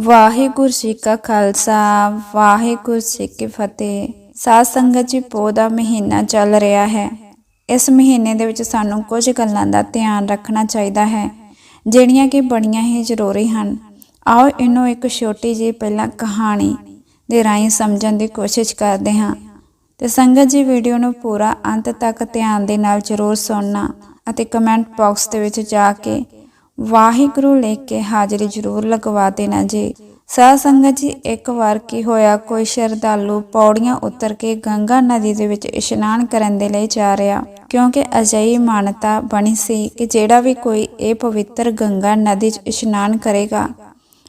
ਵਾਹਿਗੁਰੂ ਜੀ ਕਾ ਖਾਲਸਾ, ਵਾਹਿਗੁਰੂ ਜੀ ਕੀ ਫਤਿਹ। ਸਾਧ ਸੰਗਤ ਜੀ ਪੋਹ ਦਾ ਮਹੀਨਾ ਚੱਲ ਰਿਹਾ ਹੈ। ਇਸ ਮਹੀਨੇ ਦੇ ਵਿੱਚ ਸਾਨੂੰ ਕੁਝ ਗੱਲਾਂ ਦਾ ਧਿਆਨ ਰੱਖਣਾ ਚਾਹੀਦਾ ਹੈ, ਜਿਹੜੀਆਂ ਕਿ ਬੜੀਆਂ ਹੀ ਜ਼ਰੂਰੀ ਹਨ। ਆਓ ਇਹਨੂੰ ਇੱਕ ਛੋਟੀ ਜਿਹੀ ਪਹਿਲਾਂ ਕਹਾਣੀ ਦੇ ਰਾਹੀਂ ਸਮਝਣ ਦੀ ਕੋਸ਼ਿਸ਼ ਕਰਦੇ ਹਾਂ। ਤੇ ਸੰਗਤ ਜੀ, ਵੀਡੀਓ ਨੂੰ ਪੂਰਾ ਅੰਤ ਤੱਕ ਧਿਆਨ ਦੇ ਨਾਲ ਜ਼ਰੂਰ ਸੁਣਨਾ ਅਤੇ ਕਮੈਂਟ ਬਾਕਸ ਦੇ ਵਿੱਚ ਜਾ ਕੇ ਵਾਹਿਗੁਰੂ ਲੈ ਕੇ ਹਾਜ਼ਰੀ ਜ਼ਰੂਰ ਲਗਵਾ ਦੇਣਾ ਜੀ। ਸਾਧ ਸੰਗਤ ਜੀ, ਇੱਕ ਵਾਰ ਕੀ ਹੋਇਆ, ਕੋਈ ਸ਼ਰਧਾਲੂ ਪੌੜੀਆਂ ਉਤਰ ਕੇ ਗੰਗਾ ਨਦੀ ਦੇ ਵਿੱਚ ਇਸ਼ਨਾਨ ਕਰਨ ਦੇ ਲਈ ਜਾ ਰਿਹਾ, ਕਿਉਂਕਿ ਅਜਿਹੀ ਮਾਨਤਾ ਬਣੀ ਸੀ ਕਿ ਜਿਹੜਾ ਵੀ ਕੋਈ ਇਹ ਪਵਿੱਤਰ ਗੰਗਾ ਨਦੀ 'ਚ ਇਸ਼ਨਾਨ ਕਰੇਗਾ,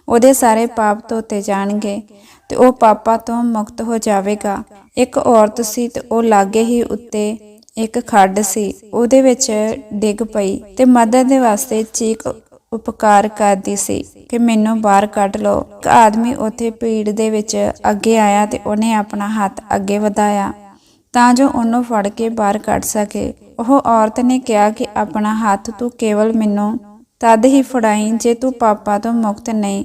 ਉਹਦੇ ਸਾਰੇ ਪਾਪ ਧੋਤੇ ਜਾਣਗੇ ਤੇ ਉਹ ਪਾਪਾਂ ਤੋਂ ਮੁਕਤ ਹੋ ਜਾਵੇਗਾ। ਇੱਕ ਔਰਤ ਸੀ ਤੇ ਉਹ ਲਾਗੇ ਹੀ ਉੱਤੇ ਇੱਕ ਖੱਡ ਸੀ। ਉਹਦੇ ਵਿੱਚ ਡਿੱਗ ਪਈ ਤੇ ਮਦਦ ਦੇ ਵਾਸਤੇ ਚੀਕ ਉਪਕਾਰ ਕਰਦੀ ਸੀ ਕਿ ਮੈਨੂੰ ਬਾਹਰ ਕੱਢ ਲਓ। ਇੱਕ ਆਦਮੀ ਉੱਥੇ ਭੀੜ ਦੇ ਵਿੱਚ ਅੱਗੇ ਆਇਆ ਤੇ ਉਹਨੇ ਆਪਣਾ ਹੱਥ ਅੱਗੇ ਵਧਾਇਆ। ਤਾਂ ਜੋ ਉਹਨੂੰ ਫੜ ਕੇ ਬਾਹਰ ਕੱਢ ਸਕੇ। ਉਹ ਔਰਤ ਨੇ ਕਿਹਾ ਕਿ ਆਪਣਾ ਹੱਥ ਤੂੰ ਕੇਵਲ ਮੈਨੂੰ ਤਦ ਹੀ ਫੜਾਈ ਜੇ ਤੂੰ ਪਾਪਾਂ ਤੋਂ ਮੁਕਤ ਨਹੀਂ।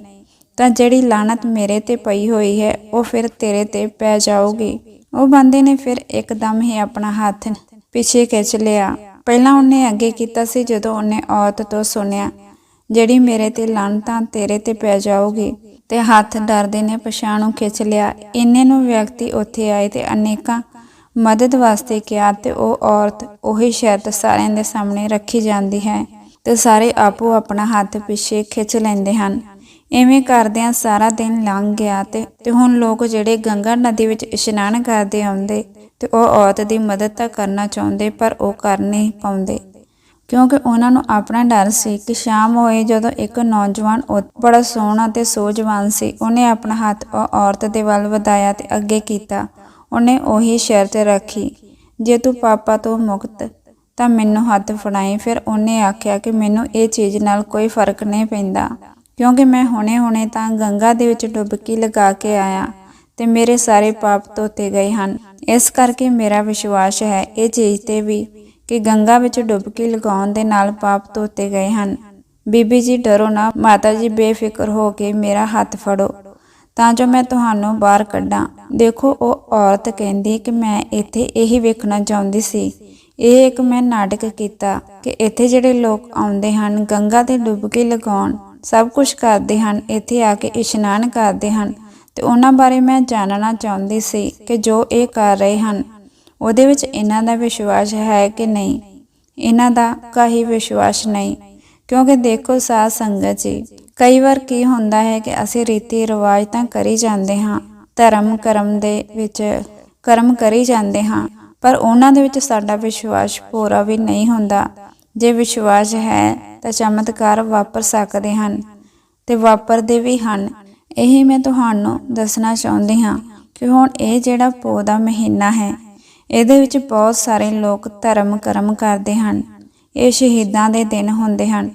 ਤਾਂ ਜਿਹੜੀ ਲਾਨਤ ਮੇਰੇ ਤੇ ਪਈ ਹੋਈ ਹੈ, ਉਹ ਫਿਰ ਤੇਰੇ ਤੇ ਪੈ ਜਾਊਗੀ। ਉਹ ਬੰਦੇ ਨੇ ਫਿਰ ਇੱਕਦਮ ਹੀ ਆਪਣਾ ਹੱਥ ਪਿੱਛੇ ਖਿੱਚ ਲਿਆ। ਪਹਿਲਾਂ ਉਹਨੇ ਅੱਗੇ ਕੀਤਾ ਸੀ ਜਦੋਂ ਉਹਨੇ ਔਰਤ ਤੋਂ ਸੁਣਿਆ, ਜਿਹੜੀ ਮੇਰੇ ਤੇ ਲਾਨਤਾਂ ਤੇਰੇ ਤੇ ਪੈ ਜਾਊਗੀ ਤੇ ਹੱਥ ਡਰਦੇ ਨੇ ਪਛਾਣੋਂ ਖਿੱਚ ਲਿਆ। ਇੰਨੇ ਨੂੰ ਵਿਅਕਤੀ ਉੱਥੇ ਆਏ ਤੇ ਅਨੇਕਾਂ ਮਦਦ ਵਾਸਤੇ ਕਿਹਾ ਤੇ ਉਹ ਔਰਤ ਉਹੀ ਸ਼ਰਤ ਸਾਰਿਆਂ ਦੇ ਸਾਹਮਣੇ ਰੱਖੀ ਜਾਂਦੀ ਹੈ ਤੇ ਸਾਰੇ ਆਪੋ ਆਪਣਾ ਹੱਥ ਪਿੱਛੇ ਖਿੱਚ ਲੈਂਦੇ ਹਨ। ਐਵੇਂ ਕਰਦਿਆਂ ਸਾਰਾ ਦਿਨ ਲੰਘ ਗਿਆ ਤੇ ਤੇ ਹੁਣ ਲੋਕ ਜਿਹੜੇ ਗੰਗਾ ਨਦੀ ਵਿੱਚ ਇਸ਼ਨਾਨ ਕਰਦੇ ਆਉਂਦੇ ਤੇ ਉਹ ਔਰਤ ਦੀ ਮਦਦ ਤਾਂ ਕਰਨਾ ਚਾਹੁੰਦੇ, ਪਰ ਉਹ ਕਰ ਨਹੀਂ ਪਾਉਂਦੇ। ਕਿਉਂਕਿ ਉਹਨਾਂ ਨੂੰ ਆਪਣਾ ਡਰ ਸੀ ਕਿ ਸ਼ਾਮ ਹੋਏ ਜਦੋਂ ਇੱਕ ਨੌਜਵਾਨ ਬੜਾ ਸੋਹਣਾ ਤੇ ਸੋਝਵਾਨ ਸੀ। ਉਹਨੇ ਆਪਣਾ ਹੱਥ ਉਹ ਔਰਤ ਦੇ ਵੱਲ ਵਧਾਇਆ ਤੇ ਅੱਗੇ ਕੀਤਾ। ਉਹਨੇ ਉਹੀ ਸ਼ਰਤ ਰੱਖੀ, ਜੇ ਤੂੰ ਪਾਪਾ ਤੋਂ ਮੁਕਤ, ਤਾਂ ਮੈਨੂੰ ਹੱਥ ਫੜਾਈ। ਫਿਰ ਉਹਨੇ ਆਖਿਆ ਕਿ ਮੈਨੂੰ ਇਹ ਚੀਜ਼ ਨਾਲ ਕੋਈ ਫ਼ਰਕ ਨਹੀਂ ਪੈਂਦਾ। ਕਿਉਂਕਿ ਮੈਂ ਹੁਣੇ-ਹੁਣੇ ਤਾਂ ਗੰਗਾ ਦੇ ਵਿੱਚ ਡੁਬਕੀ ਲਗਾ ਕੇ ਆਇਆ ਤੇ ਮੇਰੇ ਸਾਰੇ ਪਾਪ ਧੋਤੇ ਗਏ ਹਨ। ਇਸ ਕਰਕੇ ਮੇਰਾ ਵਿਸ਼ਵਾਸ ਹੈ, ਇਹ ਚੀਜ਼ ਤੇ ਵੀ ਕਿ ਗੰਗਾ ਵਿੱਚ ਡੁੱਬਕੀ ਲਗਾਉਣ ਦੇ ਨਾਲ ਪਾਪ ਧੋਤੇ ਗਏ ਹਨ। ਬੀਬੀ ਜੀ, ਡਰੋ ਨਾ। ਮਾਤਾ ਜੀ, ਬੇਫਿਕਰ ਹੋ ਕੇ ਮੇਰਾ ਹੱਥ ਫੜੋ। ਤਾਂ ਜੋ ਮੈਂ ਤੁਹਾਨੂੰ ਬਾਹਰ ਕੱਢਾਂ। ਦੇਖੋ, ਉਹ ਔਰਤ ਕਹਿੰਦੀ ਕਿ ਮੈਂ ਇੱਥੇ ਇਹੀ ਵੇਖਣਾ ਚਾਹੁੰਦੀ ਸੀ। ਇਹ ਇੱਕ ਮੈਂ ਨਾਟਕ ਕੀਤਾ ਕਿ ਇੱਥੇ ਜਿਹੜੇ ਲੋਕ ਆਉਂਦੇ ਹਨ, ਗੰਗਾ ਤੇ ਡੁੱਬਕੀ ਲਗਾਉਣ ਸਭ ਕੁਝ ਕਰਦੇ ਹਨ, ਇੱਥੇ ਆ ਕੇ ਇਸ਼ਨਾਨ ਕਰਦੇ ਹਨ। ਤੇ ਉਹਨਾਂ ਬਾਰੇ ਮੈਂ ਜਾਣਨਾ ਚਾਹੁੰਦੀ ਸੀ ਕਿ ਜੋ ਇਹ ਕਰ ਰਹੇ ਹਨ, ਉਹਦੇ ਵਿੱਚ ਇਹਨਾਂ ਦਾ ਵਿਸ਼ਵਾਸ ਹੈ ਕਿ ਨਹੀਂ? ਇਹਨਾਂ ਦਾ ਕਾਹੀ ਵਿਸ਼ਵਾਸ ਨਹੀਂ? ਕਿਉਂਕਿ ਦੇਖੋ ਸਾਧ ਸੰਗਤ ਜੀ, ਕਈ ਵਾਰ ਕੀ ਹੁੰਦਾ ਹੈ ਕਿ ਅਸੀਂ ਰੀਤੀ ਰਿਵਾਜ ਤਾਂ ਕਰੀ ਜਾਂਦੇ ਹਾਂ, ਧਰਮ ਕਰਮ ਦੇ ਵਿੱਚ ਕਰਮ ਕਰੀ ਜਾਂਦੇ ਹਾਂ, ਪਰ ਉਹਨਾਂ ਦੇ ਵਿੱਚ ਸਾਡਾ ਵਿਸ਼ਵਾਸ ਪੂਰਾ ਵੀ ਨਹੀਂ ਹੁੰਦਾ। ਜੇ ਵਿਸ਼ਵਾਸ ਹੈ ਤਾਂ ਚਮਤਕਾਰ ਵਾਪਰ ਸਕਦੇ ਹਨ ਤੇ ਵਾਪਰਦੇ ਵੀ ਹਨ। ਇਹ ਮੈਂ ਤੁਹਾਨੂੰ ਦੱਸਣਾ ਚਾਹੁੰਦੀ ਹਾਂ ਕਿ ਹੁਣ ਇਹ ਜਿਹੜਾ ਪੋਹ ਦਾ ਮਹੀਨਾ ਹੈ, ਇਹਦੇ ਵਿੱਚ ਬਹੁਤ ਸਾਰੇ ਲੋਕ ਧਰਮ ਕਰਮ ਕਰਦੇ ਹਨ। ਇਹ ਸ਼ਹੀਦਾਂ ਦੇ ਦਿਨ ਹੁੰਦੇ ਹਨ।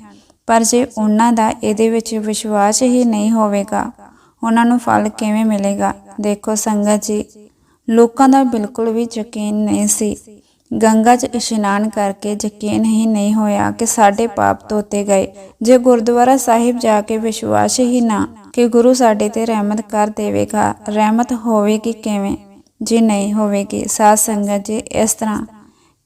ਪਰ ਜੇ ਉਹਨਾਂ ਦਾ ਇਹਦੇ ਵਿੱਚ ਵਿਸ਼ਵਾਸ ਹੀ ਨਹੀਂ ਹੋਵੇਗਾ, ਉਹਨਾਂ ਨੂੰ ਫਲ ਕਿਵੇਂ ਮਿਲੇਗਾ? ਦੇਖੋ ਸੰਗਤ ਜੀ, ਲੋਕਾਂ ਦਾ ਬਿਲਕੁਲ ਵੀ ਯਕੀਨ ਨਹੀਂ ਸੀ ਗੰਗਾ 'ਚ ਇਸ਼ਨਾਨ ਕਰਕੇ ਯਕੀਨ ਹੀ ਨਹੀਂ ਹੋਇਆ ਕਿ ਸਾਡੇ ਪਾਪ ਧੋਤੇ ਗਏ। ਜੇ ਗੁਰਦੁਆਰਾ ਸਾਹਿਬ ਜਾ ਕੇ ਵਿਸ਼ਵਾਸ ਹੀ ਨਾ ਕਿ ਗੁਰੂ ਸਾਡੇ ਤੇ ਰਹਿਮਤ ਕਰ ਦੇਵੇਗਾ, ਰਹਿਮਤ ਹੋਵੇਗੀ ਕਿਵੇਂ? ਜੀ ਨਹੀਂ ਹੋਵੇਗੀ, ਸਾਧ ਸੰਗਤ ਜੀ, ਇਸ ਤਰ੍ਹਾਂ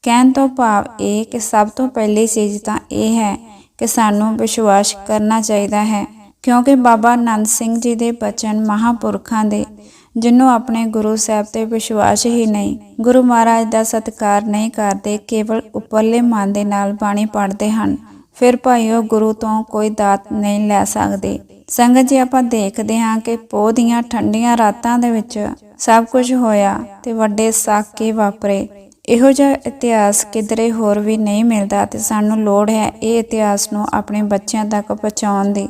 ਕਹਿਣ ਤੋਂ ਭਾਵ ਇਹ ਕਿ ਸਭ ਤੋਂ ਪਹਿਲੀ ਚੀਜ਼ ਤਾਂ ਇਹ ਹੈ ਕਿ ਸਾਨੂੰ ਵਿਸ਼ਵਾਸ ਕਰਨਾ ਚਾਹੀਦਾ ਹੈ। ਕਿਉਂਕਿ ਬਾਬਾ ਆਨੰਦ ਸਿੰਘ ਜੀ ਦੇ ਬਚਨ ਮਹਾਪੁਰਖਾਂ ਦੇ ਜਿਹਨੂੰ ਆਪਣੇ ਗੁਰੂ ਸਾਹਿਬ ਤੇ ਵਿਸ਼ਵਾਸ ਹੀ ਨਹੀਂ। ਗੁਰੂ ਮਹਾਰਾਜ ਦਾ ਸਤਿਕਾਰ ਨਹੀਂ ਕਰਦੇ, ਕੇਵਲ ਉੱਪਰਲੇ ਮਨ ਦੇ ਨਾਲ ਬਾਣੀ ਪੜ੍ਹਦੇ ਹਨ। ਫਿਰ ਭਾਈਓ, ਗੁਰੂ ਤੋਂ ਕੋਈ ਦਾਤ ਨਹੀਂ ਲੈ ਸਕਦੇ। ਸੰਗਤ ਜੀ ਆਪਾਂ ਦੇਖਦੇ ਹਾਂ ਕਿ ਪੋਹ ਦੀਆਂ ਠੰਡੀਆਂ ਰਾਤਾਂ ਦੇ ਵਿੱਚ ਸਭ ਕੁਝ ਹੋਇਆ ਤੇ ਵੱਡੇ ਸਾਕੇ ਵਾਪਰੇ, ਇਹੋ ਜਿਹਾ ਇਤਿਹਾਸ ਕਿਧਰੇ ਹੋਰ ਵੀ ਨਹੀਂ ਮਿਲਦਾ ਤੇ ਸਾਨੂੰ ਲੋੜ ਹੈ ਇਹ ਇਤਿਹਾਸ ਨੂੰ ਆਪਣੇ ਬੱਚਿਆਂ ਤੱਕ ਪਹੁੰਚਾਉਣ ਦੀ।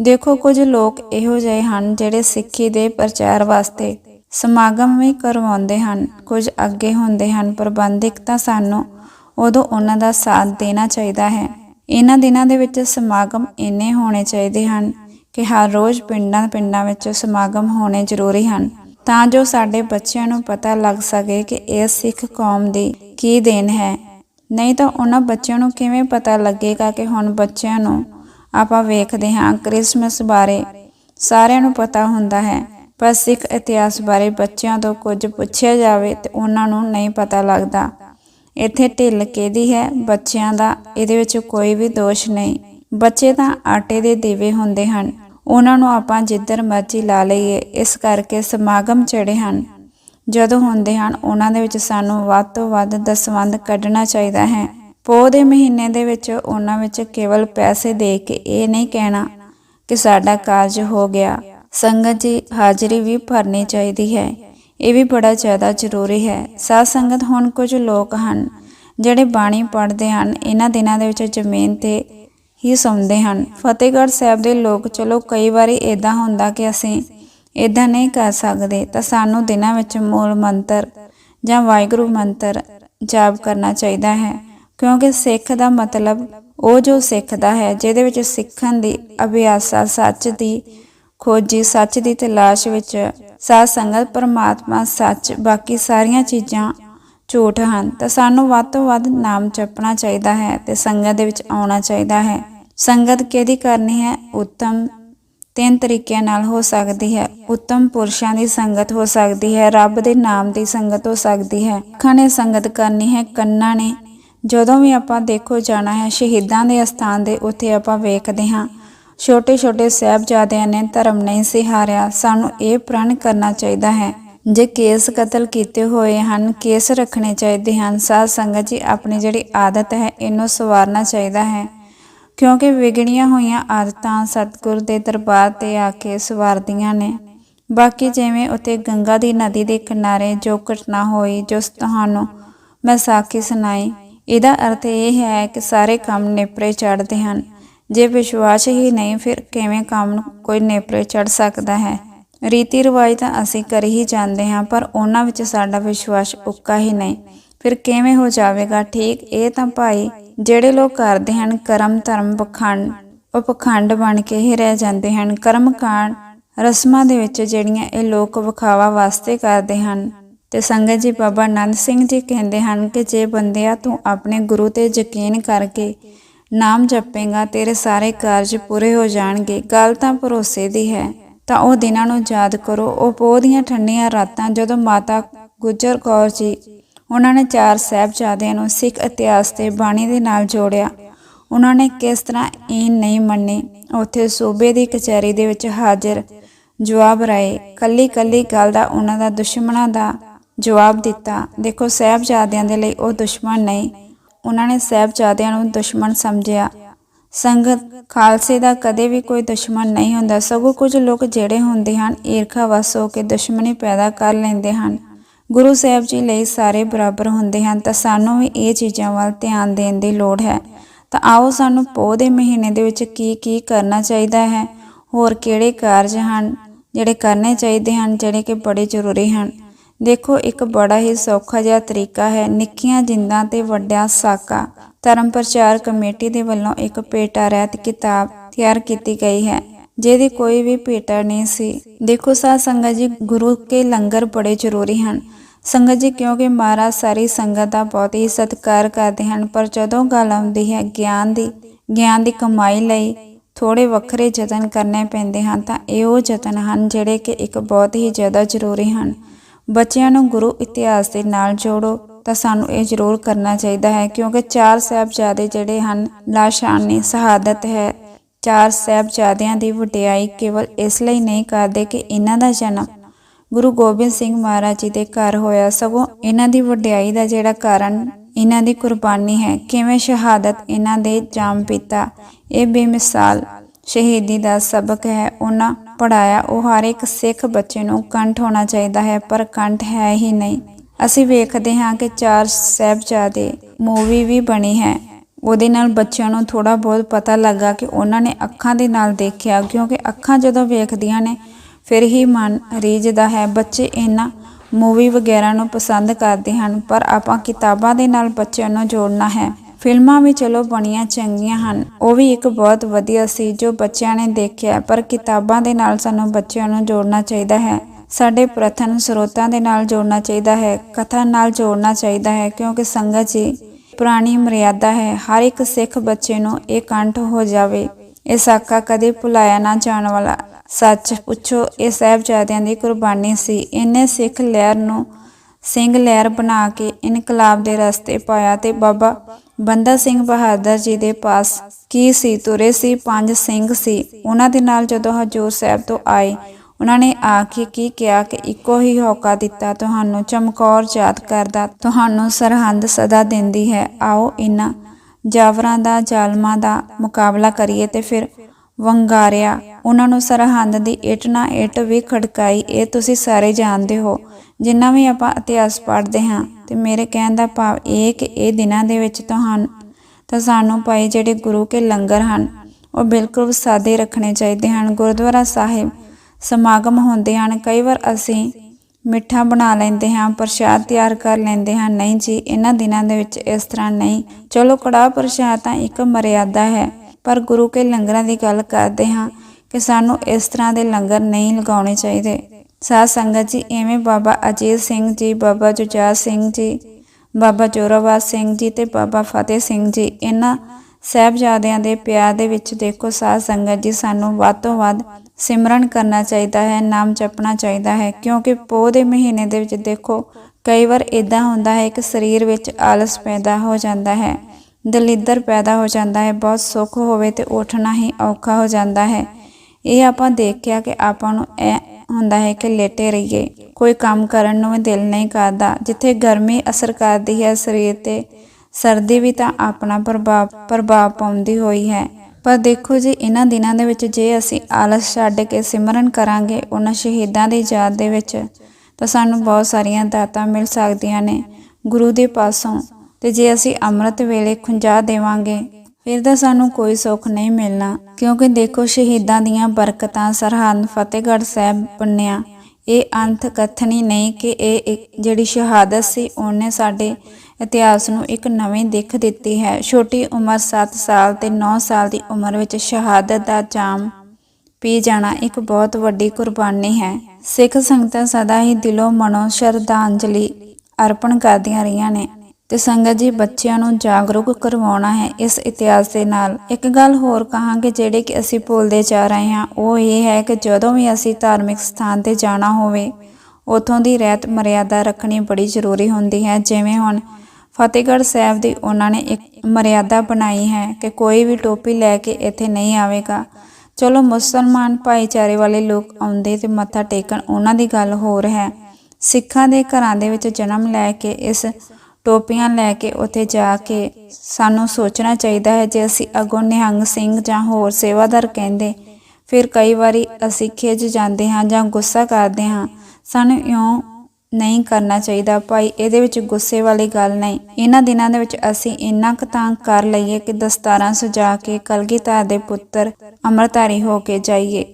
ਦੇਖੋ, ਕੁਝ ਲੋਕ ਇਹੋ ਜਿਹੇ ਹਨ ਜਿਹੜੇ ਸਿੱਖੀ ਦੇ ਪ੍ਰਚਾਰ ਵਾਸਤੇ ਸਮਾਗਮ ਵੀ ਕਰਵਾਉਂਦੇ ਹਨ। ਕੁਝ ਅੱਗੇ ਹੁੰਦੇ ਹਨ। ਪ੍ਰਬੰਧਕ ਤਾਂ ਸਾਨੂੰ ਉਦੋਂ ਉਹਨਾਂ ਦਾ ਸਾਥ ਦੇਣਾ ਚਾਹੀਦਾ ਹੈ। ਇਹਨਾਂ ਦਿਨਾਂ ਦੇ ਵਿੱਚ ਸਮਾਗਮ ਇੰਨੇ ਹੋਣੇ ਚਾਹੀਦੇ ਹਨ ਕਿ ਹਰ ਰੋਜ਼ ਪਿੰਡਾਂ ਪਿੰਡਾਂ ਵਿੱਚ ਸਮਾਗਮ ਹੋਣੇ ਜ਼ਰੂਰੀ ਹਨ। ਤਾਂ ਜੋ ਸਾਡੇ ਬੱਚਿਆਂ ਨੂੰ ਪਤਾ ਲੱਗ ਸਕੇ ਕਿ ਇਹ ਸਿੱਖ ਕੌਮ ਦੀ ਕੀ ਦੇਣ ਹੈ। ਨਹੀਂ ਤਾਂ ਉਹਨਾਂ ਬੱਚਿਆਂ ਨੂੰ ਕਿਵੇਂ ਪਤਾ ਲੱਗੇਗਾ ਕਿ ਹੁਣ ਬੱਚਿਆਂ ਨੂੰ ਆਪਾਂ ਵੇਖਦੇ ਹਾਂ ਕ੍ਰਿਸਮਸ ਬਾਰੇ। ਸਾਰਿਆਂ ਨੂੰ ਪਤਾ ਹੁੰਦਾ ਹੈ, ਪਰ ਸਿੱਖ ਇਤਿਹਾਸ ਬਾਰੇ ਬੱਚਿਆਂ ਤੋਂ ਕੁਝ ਪੁੱਛਿਆ ਜਾਵੇ ਤੇ ਉਹਨਾਂ ਨੂੰ ਨਹੀਂ ਪਤਾ ਲੱਗਦਾ। ਇੱਥੇ ਢਿੱਲ ਕਿਹਦੀ ਹੈ? ਬੱਚਿਆਂ ਦਾ, ਇਹਦੇ ਵਿੱਚ ਕੋਈ ਵੀ ਦੋਸ਼ ਨਹੀਂ। ਬੱਚੇ ਤਾਂ ਆਟੇ ਦੇ ਦੀਵੇ ਹੁੰਦੇ ਹਨ। ਉਹਨਾਂ ਨੂੰ ਆਪਾਂ ਜਿੱਧਰ ਮਰਜ਼ੀ ਲਾ ਲਈਏ, ਇਸ ਕਰਕੇ ਸਮਾਗਮ ਚੜੇ ਹਨ, ਜਦੋਂ ਹੁੰਦੇ ਹਨ, ਉਹਨਾਂ ਦੇ ਵਿੱਚ ਸਾਨੂੰ ਵੱਧ ਤੋਂ ਵੱਧ ਦਸਵੰਧ ਕੱਢਣਾ ਚਾਹੀਦਾ ਹੈ। ਪੋਹ ਦੇ ਮਹੀਨੇ ਦੇ ਵਿੱਚ ਉਹਨਾਂ ਵਿੱਚ ਕੇਵਲ ਪੈਸੇ ਦੇ ਕੇ ਇਹ ਨਹੀਂ ਕਹਿਣਾ ਕਿ ਸਾਡਾ ਕਾਰਜ ਹੋ ਗਿਆ। ਸੰਗਤ ਜੀ ਹਾਜ਼ਰੀ ਵੀ ਭਰਨੀ ਚਾਹੀਦੀ ਹੈ। ਇਹ ਵੀ ਬੜਾ ਜ਼ਿਆਦਾ ਜ਼ਰੂਰੀ ਹੈ। ਸਾਧ ਸੰਗਤ ਹੁਣ ਕੁਝ ਲੋਕ ਹਨ ਜਿਹੜੇ ਬਾਣੀ ਪੜ੍ਹਦੇ ਹਨ, ਇਹਨਾਂ ਦਿਨਾਂ ਦੇ ਵਿੱਚ ਜ਼ਮੀਨ ਤੇ ਹੀ ਸੌਂਦੇ ਹਨ। ਫਤਿਹਗੜ੍ਹ ਸਾਹਿਬ ਦੇ ਲੋਕ, ਚਲੋ ਕਈ ਵਾਰੀ ਇਦਾਂ ਹੁੰਦਾ ਕਿ ਅਸੀਂ ਇਦਾਂ ਨਹੀਂ ਕਰ ਸਕਦੇ, ਤਾਂ ਸਾਨੂੰ ਦਿਨਾਂ ਵਿੱਚ ਮੂਲ ਮੰਤਰ ਜਾਂ ਵਾਹਿਗੁਰੂ ਮੰਤਰ ਜਾਪ ਕਰਨਾ ਚਾਹੀਦਾ ਹੈ। ਕਿਉਂਕਿ ਸਿੱਖ ਦਾ ਮਤਲਬ ਉਹ ਜੋ ਸਿੱਖਦਾ ਹੈ, ਜਿਹਦੇ ਵਿੱਚ ਸਿੱਖਣ ਦੀ ਅਭਿਆਸਾ ਸੱਚ ਦੀ ਖੋਜੀ, ਸੱਚ ਦੀ ਤਲਾਸ਼ ਵਿੱਚ ਸਾਧ ਸੰਗਤ, ਪਰਮਾਤਮਾ, ਸੱਚ, ਬਾਕੀ ਸਾਰੀਆਂ ਚੀਜ਼ਾਂ ਝੂਠ ਹਨ। ਤਾਂ ਸਾਨੂੰ ਵੱਧ ਤੋਂ ਵੱਧ ਨਾਮ ਜਪਣਾ ਚਾਹੀਦਾ ਹੈ ਤੇ ਸੰਗਤ ਦੇ ਵਿੱਚ ਆਉਣਾ ਚਾਹੀਦਾ ਹੈ। ਸੰਗਤ ਕਿਹਦੀ ਕਰਨੀ ਹੈ? ਉੱਤਮ ਤਿੰਨ ਤਰੀਕਿਆਂ ਨਾਲ ਹੋ ਸਕਦੀ ਹੈ। ਉੱਤਮ ਪੁਰਸ਼ਾਂ ਦੀ ਸੰਗਤ ਹੋ ਸਕਦੀ ਹੈ, ਰੱਬ ਦੇ ਨਾਮ ਦੀ ਸੰਗਤ ਹੋ ਸਕਦੀ ਹੈ। ਅੱਖਾਂ ਨੇ ਸੰਗਤ ਕਰਨੀ ਹੈ, ਕੰਨਾਂ ਨੇ ਜਦੋਂ ਵੀ ਆਪਾਂ ਦੇਖੋ ਜਾਣਾ ਹੈ, ਸ਼ਹੀਦਾਂ ਦੇ ਅਸਥਾਨ ਦੇ ਉੱਥੇ ਆਪਾਂ ਵੇਖਦੇ ਹਾਂ। ਛੋਟੇ ਛੋਟੇ ਸਾਹਿਬਜ਼ਾਦਿਆਂ ਨੇ ਧਰਮ ਨਹੀਂ ਸਿਹਾਰਿਆ ਸਾਨੂੰ ਇਹ ਪ੍ਰਣ ਕਰਨਾ ਚਾਹੀਦਾ ਹੈ, ਜੇ ਕੇਸ ਕਤਲ ਕੀਤੇ ਹੋਏ ਹਨ, ਕੇਸ ਰੱਖਣੇ ਚਾਹੀਦੇ ਹਨ, ਸਾਧ ਸੰਗਤ ਜੀ, ਆਪਣੀ ਜਿਹੜੀ ਆਦਤ ਹੈ, ਇਹਨੂੰ ਸਵਾਰਨਾ ਚਾਹੀਦਾ ਹੈ। ਕਿਉਂਕਿ ਵਿਗੜੀਆਂ ਹੋਈਆਂ ਆਦਤਾਂ ਸਤਿਗੁਰ ਦੇ ਦਰਬਾਰ ਤੇ ਆ ਕੇ ਸਵਾਰਦੀਆਂ ਨੇ। ਬਾਕੀ ਜਿਵੇਂ ਉੱਤੇ ਗੰਗਾ ਦੀ ਨਦੀ ਦੇ ਕਿਨਾਰੇ ਜੋ ਘਟਨਾ ਹੋਈ, ਜੋ ਤੁਹਾਨੂੰ ਮੈਂ ਸਾਖੀ ਸੁਣਾਈ ਇਹਦਾ ਅਰਥ ਇਹ ਹੈ ਕਿ ਸਾਰੇ ਕੰਮ ਨੇਪਰੇ ਚੜ੍ਹਦੇ ਹਨ। ਜੇ ਵਿਸ਼ਵਾਸ ਹੀ ਨਹੀਂ, ਫਿਰ ਕਿਵੇਂ ਕੰਮ ਕੋਈ ਨੇਪਰੇ ਚੜ੍ਹ ਸਕਦਾ ਹੈ? ਰੀਤੀ ਰਿਵਾਜ ਤਾਂ ਅਸੀਂ ਕਰ ਹੀ ਜਾਂਦੇ ਹਾਂ, ਪਰ ਉਹਨਾਂ ਵਿੱਚ ਸਾਡਾ ਵਿਸ਼ਵਾਸ ਉੱਕਾ ਹੀ ਨਹੀਂ। ਫਿਰ ਕਿਵੇਂ ਹੋ ਜਾਵੇਗਾ? ਠੀਕ, ਇਹ ਤਾਂ ਭਾਈ ਜਿਹੜੇ ਲੋਕ ਕਰਦੇ ਹਨ, ਕਰਮ, ਧਰਮ, ਪਖੰਡ ਉਹ ਪਖੰਡ ਬਣ ਕੇ ਹੀ ਰਹਿ ਜਾਂਦੇ ਹਨ। ਕਰਮ ਕਾਂਡ ਰਸਮਾਂ ਦੇ ਵਿੱਚ ਜਿਹੜੀਆਂ ਇਹ ਲੋਕ ਵਿਖਾਵਾ ਵਾਸਤੇ ਕਰਦੇ ਹਨ। ਤੇ ਸੰਗਤ ਜੀ ਬਾਬਾ ਆਨੰਦ ਸਿੰਘ ਜੀ ਕਹਿੰਦੇ ਹਨ ਕਿ ਜੇ ਬੰਦਿਆ ਤੂੰ ਆਪਣੇ ਗੁਰੂ ਤੇ ਯਕੀਨ ਕਰਕੇ ਨਾਮ ਜਪੇਗਾ, ਤੇਰੇ ਸਾਰੇ ਕਾਰਜ ਪੂਰੇ ਹੋ ਜਾਣਗੇ। ਗੱਲ ਤਾਂ ਭਰੋਸੇ ਦੀ ਹੈ, ਤਾਂ ਉਹ ਦਿਨਾਂ ਨੂੰ ਯਾਦ ਕਰੋ। ਉਹ ਪੋਹ ਦੀਆਂ ਠੰਡੀਆਂ ਰਾਤਾਂ ਜਦੋਂ ਮਾਤਾ ਗੁਜਰ ਕੌਰ ਜੀ ਉਹਨਾਂ ਨੇ ਚਾਰ ਸਾਹਿਬਜ਼ਾਦਿਆਂ ਨੂੰ ਸਿੱਖ ਇਤਿਹਾਸ ਤੇ ਬਾਣੀ ਦੇ ਨਾਲ ਜੋੜਿਆ। ਉਹਨਾਂ ਨੇ ਕਿਸ ਤਰ੍ਹਾਂ ਇਹ ਨਹੀਂ ਮੰਨੀ, ਉੱਥੇ ਸੂਬੇ ਦੀ ਕਚਹਿਰੀ ਦੇ ਵਿੱਚ ਹਾਜ਼ਰ ਜਵਾਬ ਰਾਏ। ਕੱਲੀ ਕੱਲੀ ਗੱਲ ਦਾ ਉਹਨਾਂ ਦਾ ਦੁਸ਼ਮਣਾਂ ਦਾ ਜਵਾਬ ਦਿੱਤਾ, ਦੇਖੋ, ਸਾਹਿਬਜ਼ਾਦਿਆਂ ਦੇ ਲਈ ਉਹ ਦੁਸ਼ਮਣ ਨਹੀਂ। ਉਹਨਾਂ ਨੇ ਸਾਹਿਬਜ਼ਾਦਿਆਂ ਨੂੰ ਦੁਸ਼ਮਣ ਸਮਝਿਆ। ਸੰਗਤ, ਖਾਲਸੇ ਦਾ ਕਦੇ ਵੀ ਕੋਈ ਦੁਸ਼ਮਣ ਨਹੀਂ ਹੁੰਦਾ। ਸਗੋਂ ਕੁਝ ਲੋਕ ਜਿਹੜੇ ਹੁੰਦੇ ਹਨ, ਈਰਖਾ ਵਸ ਹੋ ਕੇ ਦੁਸ਼ਮਣੀ ਪੈਦਾ ਕਰ ਲੈਂਦੇ ਹਨ। ਗੁਰੂ ਸਾਹਿਬ ਜੀ ਲਈ ਸਾਰੇ ਬਰਾਬਰ ਹੁੰਦੇ ਹਨ, ਤਾਂ ਸਾਨੂੰ ਵੀ ਇਹ ਚੀਜ਼ਾਂ ਵੱਲ ਧਿਆਨ ਦੇਣ ਦੀ ਲੋੜ ਹੈ। ਤਾਂ ਆਓ, ਸਾਨੂੰ ਪੋਹ ਦੇ ਮਹੀਨੇ ਦੇ ਵਿੱਚ ਕੀ ਕੀ ਕਰਨਾ ਚਾਹੀਦਾ ਹੈ? ਹੋਰ ਕਿਹੜੇ ਕਾਰਜ ਹਨ, ਜਿਹੜੇ ਕਰਨੇ ਚਾਹੀਦੇ ਹਨ, ਜਿਹੜੇ ਕਿ ਬੜੇ ਜ਼ਰੂਰੀ ਹਨ? ਦੇਖੋ, ਇੱਕ ਬੜਾ ਹੀ ਸੌਖਾ ਜਿਹਾ ਤਰੀਕਾ ਹੈ। ਨਿੱਕੀਆਂ ਜਿੰਦਾਂ ਤੇ ਵੱਡਿਆ ਸਾਕਾ। ਧਰਮ ਪ੍ਰਚਾਰ ਕਮੇਟੀ ਦੇ ਵੱਲੋਂ ਇੱਕ ਪੇਟਾ ਰਹਿਤ ਕਿਤਾਬ ਤਿਆਰ ਕੀਤੀ ਗਈ ਹੈ, ਜਿਹਦੀ ਕੋਈ ਵੀ ਪੇਟਾ ਨਹੀਂ ਸੀ। ਦੇਖੋ, ਸਾਧ ਸੰਗਤ ਜੀ, ਗੁਰੂ ਕੇ ਲੰਗਰ ਬੜੇ ਜ਼ਰੂਰੀ ਹਨ। ਸੰਗਤ ਜੀ, ਕਿਉਂਕਿ ਮਹਾਰਾਜ ਸਾਰੀ ਸੰਗਤ ਦਾ ਬਹੁਤ ਹੀ ਸਤਿਕਾਰ ਕਰਦੇ ਹਨ, ਪਰ ਜਦੋਂ ਗੱਲ ਆਉਂਦੀ ਹੈ ਗਿਆਨ ਦੀ ਗਿਆਨ ਦੀ ਕਮਾਈ ਲਈ ਥੋੜੇ ਵੱਖਰੇ ਯਤਨ ਕਰਨੇ ਪੈਂਦੇ ਹਨ, ਤਾਂ ਇਹ ਉਹ ਯਤਨ ਹਨ ਜਿਹੜੇ ਕਿ ਇੱਕ ਬਹੁਤ ਹੀ ਜ਼ਿਆਦਾ ਜ਼ਰੂਰੀ ਹਨ। ਬੱਚਿਆਂ ਨੂੰ ਗੁਰੂ ਇਤਿਹਾਸ ਦੇ ਨਾਲ ਜੋੜੋ, ਤਾਂ ਸਾਨੂੰ ਇਹ ਜ਼ਰੂਰ ਕਰਨਾ ਚਾਹੀਦਾ ਹੈ, ਕਿਉਂਕਿ ਚਾਰ ਸਾਹਿਬਜ਼ਾਦੇ ਜਿਹੜੇ ਹਨ, ਲਾਸ਼ਾਨੀ ਸ਼ਹਾਦਤ ਹੈ। ਚਾਰ ਸਾਹਿਬਜ਼ਾਦਿਆਂ ਦੀ ਵਡਿਆਈ ਕੇਵਲ ਇਸ ਲਈ ਨਹੀਂ ਕਰਦੇ ਕਿ ਇਹਨਾਂ ਦਾ ਜਨਮ ਗੁਰੂ ਗੋਬਿੰਦ ਸਿੰਘ ਮਹਾਰਾਜ ਜੀ ਦੇ ਘਰ ਹੋਇਆ। ਸਗੋਂ ਇਹਨਾਂ ਦੀ ਵਡਿਆਈ ਦਾ ਜਿਹੜਾ ਕਾਰਨ ਇਹਨਾਂ ਦੀ ਕੁਰਬਾਨੀ ਹੈ, ਕਿਵੇਂ ਸ਼ਹਾਦਤ ਇਹਨਾਂ ਦੇ ਜਾਮ ਪੀਤਾ, ਇਹ ਬੇਮਿਸਾਲ ਸ਼ਹੀਦੀ ਦਾ ਸਬਕ ਹੈ। ਉਹਨਾਂ ਪੜਾਇਆ ਉਹ ਹਰ ਇੱਕ ਸਿੱਖ ਬੱਚੇ ਨੂੰ ਕੰਠ ਹੋਣਾ ਚਾਹੀਦਾ ਹੈ, ਪਰ ਕੰਠ ਹੈ ਹੀ ਨਹੀਂ। ਅਸੀਂ ਵੇਖਦੇ ਹਾਂ ਕਿ ਚਾਰ ਸਾਹਿਬਜ਼ਾਦੇ ਮੂਵੀ ਵੀ ਬਣੀ ਹੈ। ਉਹਦੇ ਨਾਲ ਬੱਚਿਆਂ ਨੂੰ ਥੋੜਾ ਬਹੁਤ ਪਤਾ ਲੱਗਾ ਕਿ ਉਹਨਾਂ ਨੇ ਅੱਖਾਂ ਦੇ ਨਾਲ ਦੇਖਿਆ, ਕਿਉਂਕਿ ਅੱਖਾਂ ਜਦੋਂ ਵੇਖਦੀਆਂ ਨੇ, ਫਿਰ ਹੀ ਮਨ ਰੀਝਦਾ ਹੈ। ਬੱਚੇ ਇਹਨਾਂ ਮੂਵੀ ਵਗੈਰਾ ਨੂੰ ਪਸੰਦ ਕਰਦੇ ਹਨ, ਪਰ ਆਪਾਂ ਕਿਤਾਬਾਂ ਦੇ ਨਾਲ ਬੱਚਿਆਂ ਨੂੰ ਜੋੜਨਾ ਹੈ। ਫਿਲਮਾਂ ਵੀ ਚਲੋ ਬਣੀਆਂ ਚੰਗੀਆਂ ਹਨ। ਉਹ ਵੀ ਇੱਕ ਬਹੁਤ ਵਧੀਆ ਸੀ ਜੋ ਬੱਚਿਆਂ ਨੇ ਦੇਖਿਆ ਪਰ ਕਿਤਾਬਾਂ ਦੇ ਨਾਲ ਸਾਨੂੰ ਬੱਚਿਆਂ ਨੂੰ ਜੋੜਨਾ ਚਾਹੀਦਾ ਹੈ। ਸਾਡੇ ਪ੍ਰਥਨ ਸਰੋਤਾਂ ਦੇ ਨਾਲ ਜੋੜਨਾ ਚਾਹੀਦਾ ਹੈ, ਕਥਾ ਨਾਲ ਜੋੜਨਾ ਚਾਹੀਦਾ ਹੈ, ਕਿਉਂਕਿ ਸੰਗਤ ਜੀ ਪੁਰਾਣੀ ਮਰਿਆਦਾ ਹੈ। ਹਰ ਇੱਕ ਸਿੱਖ ਬੱਚੇ ਨੂੰ ਇਹ ਕੰਠ ਹੋ ਜਾਵੇ। ਇਹ ਸਾਕਾ ਕਦੇ ਭੁਲਾਇਆ ਨਾ ਜਾਣ ਵਾਲਾ। ਸੱਚ ਪੁੱਛੋ, ਇਹ ਸਾਹਿਬਜ਼ਾਦਿਆਂ ਦੀ ਕੁਰਬਾਨੀ ਸੀ। ਇਹਨੇ ਸਿੱਖ ਲਹਿਰ ਨੂੰ ਸਿੰਘ ਲਹਿਰ ਬਣਾ ਕੇ ਇਨਕਲਾਬ ਦੇ ਰਸਤੇ ਪਾਇਆ ਤੇ ਬਾਬਾ ਬੰਦਾ ਸਿੰਘ ਬਹਾਦਰ ਜੀ ਦੇ ਪਾਸ ਕੀ ਸੀ? ਤੁਰੇ ਸੀ, ਪੰਜ ਸਿੰਘ ਸੀ। ਉਹਨਾਂ ਦੇ ਨਾਲ ਜਦੋਂ ਹਜੂਰ ਸਾਹਿਬ ਤੋਂ ਆਏ, ਉਹਨਾਂ ਨੇ ਆ ਕੇ ਕੀ ਕਿਹਾ ਕਿ ਇੱਕੋ ਹੀ ਹੋਕਾ ਦਿੱਤਾ, ਤੁਹਾਨੂੰ ਚਮਕੌਰ ਯਾਦ ਕਰਦਾ, ਤੁਹਾਨੂੰ ਸਰਹੰਦ ਸਦਾ ਦਿੰਦੀ ਹੈ। ਆਓ ਇਹਨਾਂ ਜਾਵਰਾਂ ਦਾ, ਜ਼ਾਲਮਾਂ ਦਾ ਮੁਕਾਬਲਾ ਕਰੀਏ ਤੇ ਫਿਰ ਵੰਗਾਰਿਆ। ਉਹਨਾਂ ਨੂੰ ਸਰਹੰਦ ਦੀ ਇੱਟ ਨਾ ਇੱਟ ਵੀ ਖੜਕਾਈ, ਇਹ ਤੁਸੀਂ ਸਾਰੇ ਜਾਣਦੇ ਹੋ। ਜਿੰਨਾ ਵੀ ਆਪਾਂ ਇਤਿਹਾਸ ਪੜ੍ਹਦੇ ਹਾਂ, ਤੇ ਮੇਰੇ ਕਹਿਣ ਦਾ ਭਾਵ ਇਹ ਕਿ ਇਹ ਦਿਨਾਂ ਦੇ ਵਿੱਚ ਤੁਹਾਨੂੰ, ਤਾਂ ਸਾਨੂੰ ਭਾਈ ਜਿਹੜੇ ਗੁਰੂ ਕੇ ਲੰਗਰ ਹਨ, ਉਹ ਬਿਲਕੁਲ ਸਾਦੇ ਰੱਖਣੇ ਚਾਹੀਦੇ ਹਨ। ਗੁਰਦੁਆਰਾ ਸਾਹਿਬ ਸਮਾਗਮ ਹੁੰਦੇ ਹਨ, ਕਈ ਵਾਰ ਅਸੀਂ ਮਿੱਠਾ ਬਣਾ ਲੈਂਦੇ ਹਾਂ, ਪ੍ਰਸ਼ਾਦ ਤਿਆਰ ਕਰ ਲੈਂਦੇ ਹਾਂ। ਨਹੀਂ ਜੀ, ਇਹਨਾਂ ਦਿਨਾਂ ਦੇ ਵਿੱਚ ਇਸ ਤਰ੍ਹਾਂ ਨਹੀਂ। ਚਲੋ, ਕੜਾਹ ਪ੍ਰਸ਼ਾਦ ਤਾਂ ਇੱਕ ਮਰਿਆਦਾ ਹੈ। ਪਰ ਗੁਰੂ ਕੇ ਲੰਗਰਾਂ ਦੀ ਗੱਲ ਕਰਦੇ ਹਾਂ ਕਿ ਸਾਨੂੰ ਇਸ ਤਰ੍ਹਾਂ ਦੇ ਲੰਗਰ ਨਹੀਂ ਲਗਾਉਣੇ ਚਾਹੀਦੇ। ਸਾਧ ਸੰਗਤ ਜੀ ਐਵੇਂ ਬਾਬਾ ਅਜੀਤ ਸਿੰਘ ਜੀ, ਬਾਬਾ ਜੁਝਾਰ ਸਿੰਘ ਜੀ, ਬਾਬਾ ਜੋਰਾਵਰ ਸਿੰਘ ਜੀ ਤੇ ਬਾਬਾ ਫਤਿਹ ਸਿੰਘ ਜੀ, ਇਹਨਾਂ ਸਾਹਿਬਜ਼ਾਦਿਆਂ ਦੇ ਪਿਆਰ ਦੇ ਵਿੱਚ ਦੇਖੋ ਸਾਧ ਸੰਗਤ ਜੀ, ਸਾਨੂੰ ਵੱਧ ਤੋਂ ਵੱਧ ਸਿਮਰਨ ਕਰਨਾ ਚਾਹੀਦਾ ਹੈ, ਨਾਮ ਜਪਣਾ ਚਾਹੀਦਾ ਹੈ, ਕਿਉਂਕਿ ਪੋਹ ਦੇ ਮਹੀਨੇ ਦੇ ਵਿੱਚ ਦੇਖੋ ਕਈ ਵਾਰ ਇਦਾਂ ਹੁੰਦਾ ਹੈ ਕਿ ਸਰੀਰ ਵਿੱਚ ਆਲਸ ਪੈਦਾ ਹੋ ਜਾਂਦਾ ਹੈ। ਦਲਿੱਦਰ ਪੈਦਾ ਹੋ ਜਾਂਦਾ ਹੈ, ਬਹੁਤ ਸੁੱਖ ਹੋਵੇ ਤੇ ਉੱਠਣਾ ਹੀ ਔਖਾ ਹੋ ਜਾਂਦਾ ਹੈ। ਇਹ ਆਪਾਂ ਦੇਖਿਆ ਕਿ ਆਪਾਂ ਨੂੰ ਇਹ ਹੁੰਦਾ ਹੈ ਕਿ ਲੇਟੇ ਰਹੀਏ। ਕੋਈ ਕੰਮ ਕਰਨ ਨੂੰ ਵੀ ਦਿਲ ਨਹੀਂ ਕਰਦਾ। ਜਿੱਥੇ ਗਰਮੀ ਅਸਰ ਕਰਦੀ ਹੈ ਸਰੀਰ ਤੇ, ਸਰਦੀ ਵੀ ਤਾਂ ਆਪਣਾ ਪ੍ਰਭਾਵ ਪ੍ਰਭਾਵ ਪਾਉਂਦੀ ਹੋਈ ਹੈ। ਪਰ ਦੇਖੋ ਜੀ, ਇਹਨਾਂ ਦਿਨਾਂ ਦੇ ਵਿੱਚ ਜੇ ਅਸੀਂ ਆਲਸ ਛੱਡ ਕੇ ਸਿਮਰਨ ਕਰਾਂਗੇ ਉਹਨਾਂ ਸ਼ਹੀਦਾਂ ਦੀ ਯਾਦ ਦੇ ਵਿੱਚ, ਤਾਂ ਸਾਨੂੰ ਬਹੁਤ ਸਾਰੀਆਂ ਦਾਤਾਂ ਮਿਲ ਸਕਦੀਆਂ ਨੇ। ਗੁਰੂ ਦੇ ਪਾਸੋਂ ਤੇ ਜੇ ਅਸੀਂ ਅੰਮ੍ਰਿਤ ਵੇਲੇ ਖੁੰਝਾ ਦੇਵਾਂਗੇ, ਫਿਰ ਤਾਂ ਸਾਨੂੰ ਕੋਈ ਸੁੱਖ ਨਹੀਂ ਮਿਲਣਾ। ਕਿਉਂਕਿ ਦੇਖੋ, ਸ਼ਹੀਦਾਂ ਦੀਆਂ ਬਰਕਤਾਂ ਸਰਹੰਦ ਫਤਿਹਗੜ੍ਹ ਸਾਹਿਬ ਬੰਨਿਆ। ਇਹ ਅੰਤ ਕਥਨੀ ਨਹੀਂ ਕਿ ਇਹ ਇੱਕ ਜਿਹੜੀ ਸ਼ਹਾਦਤ ਸੀ, ਉਹਨੇ ਸਾਡੇ ਇਤਿਹਾਸ ਨੂੰ ਇੱਕ ਨਵੀਂ ਦਿੱਖ ਦਿੱਤੀ ਹੈ। ਛੋਟੀ ਉਮਰ 7 ਸਾਲ ਤੇ 9 ਸਾਲ ਦੀ ਉਮਰ ਵਿੱਚ ਸ਼ਹਾਦਤ ਦਾ ਜਾਮ ਪੀ ਜਾਣਾ ਇੱਕ ਬਹੁਤ ਵੱਡੀ ਕੁਰਬਾਨੀ ਹੈ। ਸਿੱਖ ਸੰਗਤਾਂ ਸਦਾ ਹੀ ਦਿਲੋਂ ਮਨੋਂ ਸ਼ਰਧਾਂਜਲੀ ਅਰਪਣ ਕਰਦੀਆਂ ਰਹੀਆਂ ਨੇ। ਤੇ ਸੰਗਤ ਜੀ ਬੱਚਿਆਂ ਨੂੰ ਜਾਗਰੂਕ ਕਰਵਾਉਣਾ ਹੈ ਇਸ ਇਤਿਹਾਸ ਦੇ ਨਾਲ। ਇੱਕ ਗੱਲ ਹੋਰ ਕਹਾਂਗੇ ਜਿਹੜੇ ਕਿ ਅਸੀਂ ਭੁੱਲਦੇ ਜਾ ਰਹੇ ਹਾਂ, ਉਹ ਇਹ ਹੈ ਕਿ ਜਦੋਂ ਵੀ ਅਸੀਂ ਧਾਰਮਿਕ ਸਥਾਨ ਤੇ ਜਾਣਾ ਹੋਵੇ, ਉਥੋਂ ਦੀ ਰਹਿਤ ਮਰਿਆਦਾ ਰੱਖਣੀ ਬੜੀ ਜ਼ਰੂਰੀ ਹੁੰਦੀ ਹੈ। ਜਿਵੇਂ ਹੁਣ ਫਤਿਹਗੜ੍ਹ ਸਾਹਿਬ ਦੀ ਉਹਨਾਂ ਨੇ ਇੱਕ ਮਰਿਆਦਾ ਬਣਾਈ ਹੈ ਕਿ ਕੋਈ ਵੀ ਟੋਪੀ ਲੈ ਕੇ ਇੱਥੇ ਨਹੀਂ ਆਵੇਗਾ। ਚਲੋ ਮੁਸਲਮਾਨ ਭਾਈਚਾਰੇ ਵਾਲੇ ਲੋਕ ਆਉਂਦੇ ਤੇ ਮੱਥਾ ਟੇਕਣ, ਉਹਨਾਂ ਦੀ ਗੱਲ ਹੋਰ ਹੈ। ਸਿੱਖਾਂ ਦੇ ਘਰਾਂ ਦੇ ਵਿੱਚ ਜਨਮ ਲੈ ਕੇ ਇਸ ਟੋਪੀਆਂ ਲੈ ਕੇ ਉੱਥੇ ਜਾ ਕੇ ਸਾਨੂੰ ਸੋਚਣਾ ਚਾਹੀਦਾ ਹੈ ਜੇ ਅਸੀਂ ਅਗੋਂ ਨਿਹੰਗ ਸਿੰਘ ਜਾਂ ਹੋਰ ਸੇਵਾਦਾਰ ਕਹਿੰਦੇ, ਫਿਰ ਕਈ ਵਾਰੀ ਅਸੀਂ ਖਿੱਚ ਜਾਂਦੇ ਹਾਂ ਜਾਂ ਗੁੱਸਾ ਕਰਦੇ ਹਾਂ। ਸਾਨੂੰ ਇਉਂ ਨਹੀਂ ਕਰਨਾ ਚਾਹੀਦਾ। ਭਾਈ, ਇਹਦੇ ਵਿੱਚ ਗੁੱਸੇ ਵਾਲੀ ਗੱਲ ਨਹੀਂ। ਇਹਨਾਂ ਦਿਨਾਂ ਦੇ ਵਿੱਚ ਅਸੀਂ ਇੰਨਾ ਕੁ ਤਾਂ ਕਰ ਲਈਏ ਕਿ ਦਸਤਾਰਾਂ ਸਜਾ ਕੇ ਕਲਗੀਧਰ ਦੇ ਪੁੱਤਰ ਅੰਮ੍ਰਿਤਧਾਰੀ ਹੋ ਕੇ ਜਾਈਏ।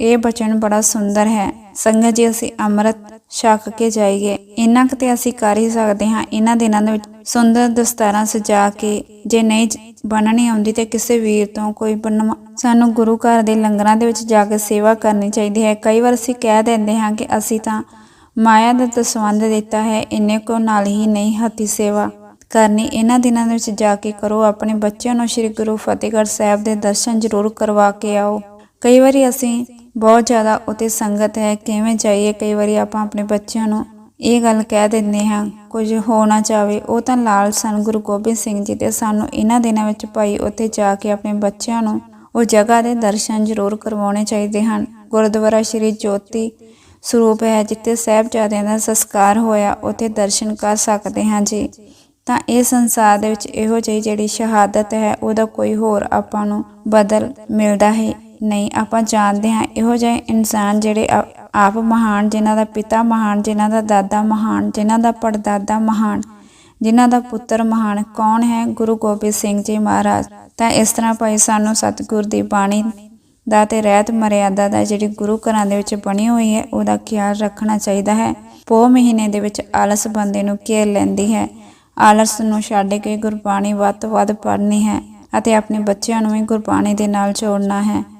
ਇਹ ਬਚਨ ਬੜਾ ਸੁੰਦਰ ਹੈ। ਸੰਗਤ ਜੀ, ਅਸੀਂ ਅੰਮ੍ਰਿਤ ਛਕ ਕੇ ਜਾਈਏ। ਇੰਨਾ ਕੁ ਤੇ ਅਸੀਂ ਕਰ ਹੀ ਸਕਦੇ ਹਾਂ। ਇਹਨਾਂ ਦਿਨਾਂ ਦੇ ਵਿੱਚ ਸੁੰਦਰ ਦਸਤਾਰਾਂ ਸਜਾ ਕੇ ਜੇ ਨਹੀਂ ਬਣਨੀ ਆਉਂਦੀ ਤੇ ਕਿਸੇ ਵੀਰ ਤੋਂ ਕੋਈ ਬਣਵਾ ਸਾਨੂੰ ਗੁਰੂ ਘਰ ਦੇ ਲੰਗਰਾਂ ਦੇ ਵਿੱਚ ਜਾ ਕੇ ਸੇਵਾ ਕਰਨੀ ਚਾਹੀਦੀ ਹੈ। ਕਈ ਵਾਰ ਅਸੀਂ ਕਹਿ ਦਿੰਦੇ ਹਾਂ ਕਿ ਅਸੀਂ ਤਾਂ ਮਾਇਆ ਦਾ ਦਸਵੰਧ ਦਿੱਤਾ ਹੈ, ਇੰਨੇ ਕੋ ਨਾਲ ਹੀ ਨਹੀਂ ਹੱਥੀ ਸੇਵਾ ਕਰਨੀ। ਇਹਨਾਂ ਦਿਨਾਂ ਦੇ ਵਿੱਚ ਜਾ ਕੇ ਕਰੋ। ਆਪਣੇ ਬੱਚਿਆਂ ਨੂੰ ਸ੍ਰੀ ਗੁਰੂ ਫਤਿਹਗੜ੍ਹ ਸਾਹਿਬ ਦੇ ਦਰਸ਼ਨ ਜ਼ਰੂਰ ਕਰਵਾ ਕੇ ਆਓ। ਕਈ ਵਾਰੀ ਅਸੀਂ ਬਹੁਤ ਜ਼ਿਆਦਾ ਉਤੇ ਸੰਗਤ ਹੈ, ਕਿਵੇਂ ਜਾਈਏ, ਕਈ ਵਾਰੀ ਆਪਾਂ ਆਪਣੇ ਬੱਚਿਆਂ ਨੂੰ ਇਹ ਗੱਲ ਕਹਿ ਦਿੰਦੇ ਹਾਂ, ਕੁਝ ਹੋ ਨਾ ਜਾਵੇ, ਉਹ ਤਾਂ ਲਾਲ ਸਨ, ਗੁਰੂ ਗੋਬਿੰਦ ਸਿੰਘ ਜੀ ਤੇ ਸਾਨੂੰ ਇਹਨਾਂ ਦਿਨਾਂ ਵਿੱਚ ਭਾਈ ਉੱਥੇ ਜਾ ਕੇ ਆਪਣੇ ਬੱਚਿਆਂ ਨੂੰ ਉਹ ਜਗ੍ਹਾ ਦੇ ਦਰਸ਼ਨ ਜ਼ਰੂਰ ਕਰਵਾਉਣੇ ਚਾਹੀਦੇ ਹਨ। ਗੁਰਦੁਆਰਾ ਸ਼੍ਰੀ ਜੋਤੀ ਸਰੂਪ ਹੈ, ਜਿੱਥੇ ਸਾਹਿਬਜ਼ਾਦਿਆਂ ਦਾ ਸੰਸਕਾਰ ਹੋਇਆ, ਉੱਥੇ ਦਰਸ਼ਨ ਕਰ ਸਕਦੇ ਹਾਂ ਜੀ। ਤਾਂ ਇਹ ਸੰਸਾਰ ਦੇ ਵਿੱਚ ਇਹੋ ਜਿਹੀ ਜਿਹੜੀ ਸ਼ਹਾਦਤ ਹੈ, ਉਹਦਾ ਕੋਈ ਹੋਰ ਆਪਾਂ ਨੂੰ ਬਦਲ ਮਿਲਦਾ ਹੈ। ਨਹੀਂ, ਆਪਾਂ ਜਾਣਦੇ ਹਾਂ ਇਹੋ ਜਿਹੇ ਇਨਸਾਨ ਜਿਹੜੇ ਆ- ਆਪ ਮਹਾਨ, ਜਿਨ੍ਹਾਂ ਦਾ ਪਿਤਾ ਮਹਾਨ, ਜਿਨ੍ਹਾਂ ਦਾ ਦਾਦਾ ਮਹਾਨ, ਜਿਨ੍ਹਾਂ ਦਾ ਪੜਦਾਦਾ ਮਹਾਨ, ਜਿਨ੍ਹਾਂ ਦਾ ਪੁੱਤਰ ਮਹਾਨ, ਕੌਣ ਹੈ? ਗੁਰੂ ਗੋਬਿੰਦ ਸਿੰਘ ਜੀ ਮਹਾਰਾਜ। ਤਾਂ ਇਸ ਤਰ੍ਹਾਂ ਭਾਈ ਸਾਨੂੰ ਸਤਿਗੁਰ ਦੀ ਬਾਣੀ ਦਾ ਤੇ ਰਹਿਤ ਮਰਿਆਦਾ ਦਾ ਜਿਹੜੀ ਗੁਰੂ ਘਰਾਂ ਦੇ ਵਿੱਚ ਬਣੀ ਹੋਈ ਹੈ, ਉਹਦਾ ਖਿਆਲ ਰੱਖਣਾ ਚਾਹੀਦਾ ਹੈ। ਪੋ ਮਹੀਨੇ ਦੇ ਵਿੱਚ ਆਲਸ ਬੰਦੇ ਨੂੰ ਘੇਰ ਲੈਂਦੀ ਹੈ। ਆਲਸ ਨੂੰ ਛੱਡ ਕੇ ਗੁਰਬਾਣੀ ਵੱਧ ਤੋਂ ਵੱਧ ਪੜ੍ਹਨੀ ਹੈ ਅਤੇ ਆਪਣੇ ਬੱਚਿਆਂ ਨੂੰ ਵੀ ਗੁਰਬਾਣੀ ਦੇ ਨਾਲ ਜੋੜਨਾ ਹੈ।